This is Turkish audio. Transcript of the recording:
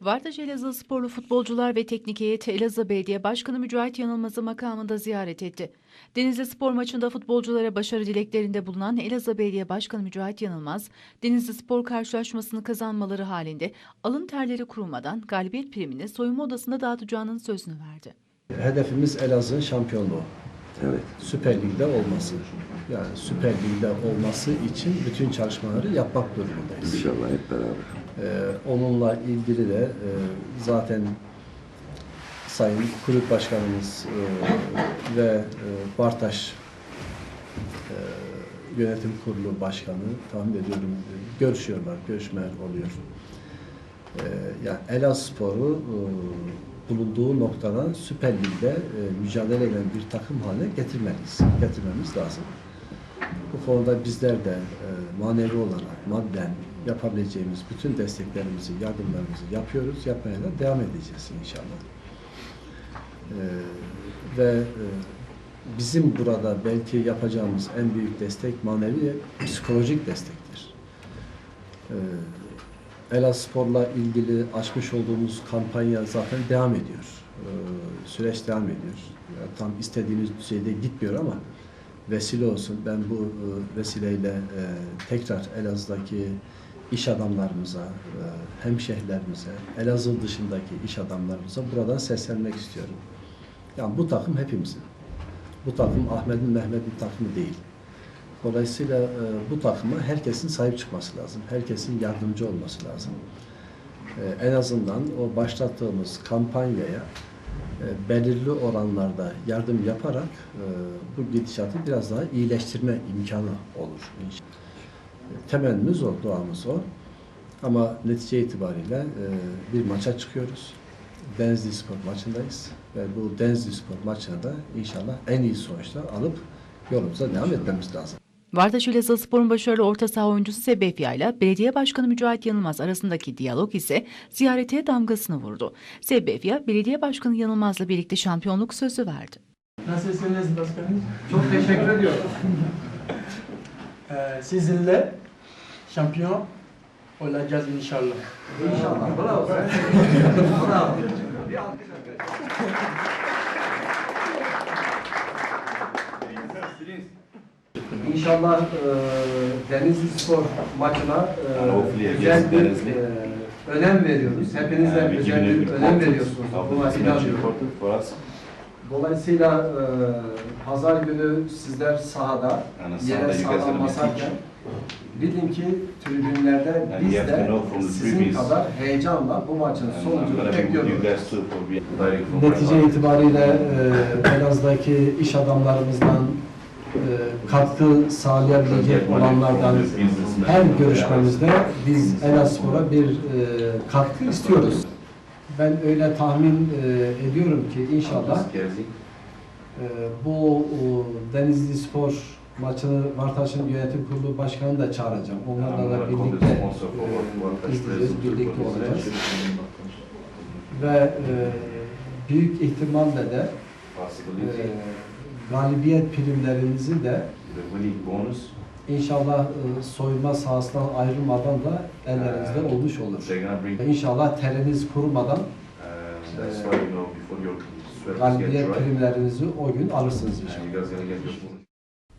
Vardaş Elazığ sporlu futbolcular ve teknik heyeti Elazığ Belediye Başkanı Mücahit Yanılmaz'ı makamında ziyaret etti. Denizli Spor maçında futbolculara başarı dileklerinde bulunan Elazığ Belediye Başkanı Mücahit Yanılmaz, Denizli Spor karşılaşmasını kazanmaları halinde alın terleri kurumadan galibiyet primini soyunma odasında dağıtacağının sözünü verdi. Hedefimiz Elazığ'ın şampiyonluğu. Evet. Süper Lig'de olması. Yani Süper Lig'de olması için bütün çalışmaları yapmak durumundayız. İnşallah hep beraber. Ee, onunla ilgili de e, zaten Sayın Kulüp Başkanımız e, ve e, Bartaş e, Yönetim Kurulu Başkanı tahmin ediyorum e, görüşüyorlar, görüşmeler oluyor. E, yani Elazığspor'u e, bulunduğu noktadan Süper Lig'de e, mücadele eden bir takım haline getirmeliyiz, getirmemiz lazım. Bu konuda bizler de e, manevi olarak, madden yapabileceğimiz bütün desteklerimizi, yardımlarımızı yapıyoruz. Yapmaya da devam edeceğiz inşallah. E, ve e, bizim burada belki yapacağımız en büyük destek manevi psikolojik destektir. E, Elazığspor'la ilgili açmış olduğumuz kampanya zaten devam ediyor. E, süreç devam ediyor. Yani tam istediğimiz düzeyde gitmiyor ama vesile olsun. Ben bu e, vesileyle e, tekrar Elazığ'daki iş adamlarımıza, e, hemşehrilerimize, Elazığ dışındaki iş adamlarımıza buradan seslenmek istiyorum. Yani bu takım hepimizin. Bu takım Ahmet'in, Mehmet'in takımı değil. Dolayısıyla e, bu takıma herkesin sahip çıkması lazım. Herkesin yardımcı olması lazım. E, en azından o başlattığımız kampanyaya e, belirli oranlarda yardım yaparak bu gidişatı biraz daha iyileştirme imkanı olur. E, o, duamız o. Ama netice itibariyle bir maça çıkıyoruz. Denizli Spor maçındayız. Ve bu Denizli Spor maçına da inşallah en iyi sonuçlar alıp yolumuza devam etmemiz lazım. Vardaş Elazığ Spor'un başarılı orta saha oyuncusu Sebefya ile Belediye Başkanı Mücahit Yanılmaz arasındaki diyalog ise ziyarete damgasını vurdu. Sebefya, Belediye Başkanı Yanılmaz'la birlikte şampiyonluk sözü verdi. Nasılsınız başkanım? Çok teşekkür ediyorum. Ee, sizinle şampiyon olacağız inşallah. İnşallah. Bravo. Bravo. İnşallah e, Denizli Spor maçına e, güzel bir e, önem veriyoruz. Hepiniz de we özel give bir önem veriyorsunuz. For us. Dolayısıyla e, pazar günü sizler sahada on yere sağlam basarken bilin ki tribünlerde biz de sizin kadar heyecanla bu maçın sonucunu bekliyoruz. Netice itibariyle e, Elazığ'daki iş adamlarımızdan katkı sağlayabilecek olanlardan her görüşmemizde biz Elazığ'a bir e, katkı istiyoruz. Ben öyle tahmin e, ediyorum ki inşallah e, bu Denizli Spor maçını Vartaş'ın yönetim kurulu başkanı da çağıracağım. Onlarla da birlikte e, izleyeceğiz, birlikte olacağız. Ve e, büyük ihtimalle de e, galibiyet primlerinizi de the winning bonus, İnşallah e, soyunma sahasından ayrılmadan da ellerinizde olmuş olur. bring, İnşallah teriniz kurumadan uh, galibiyet primlerinizi o gün alırsınız inşallah.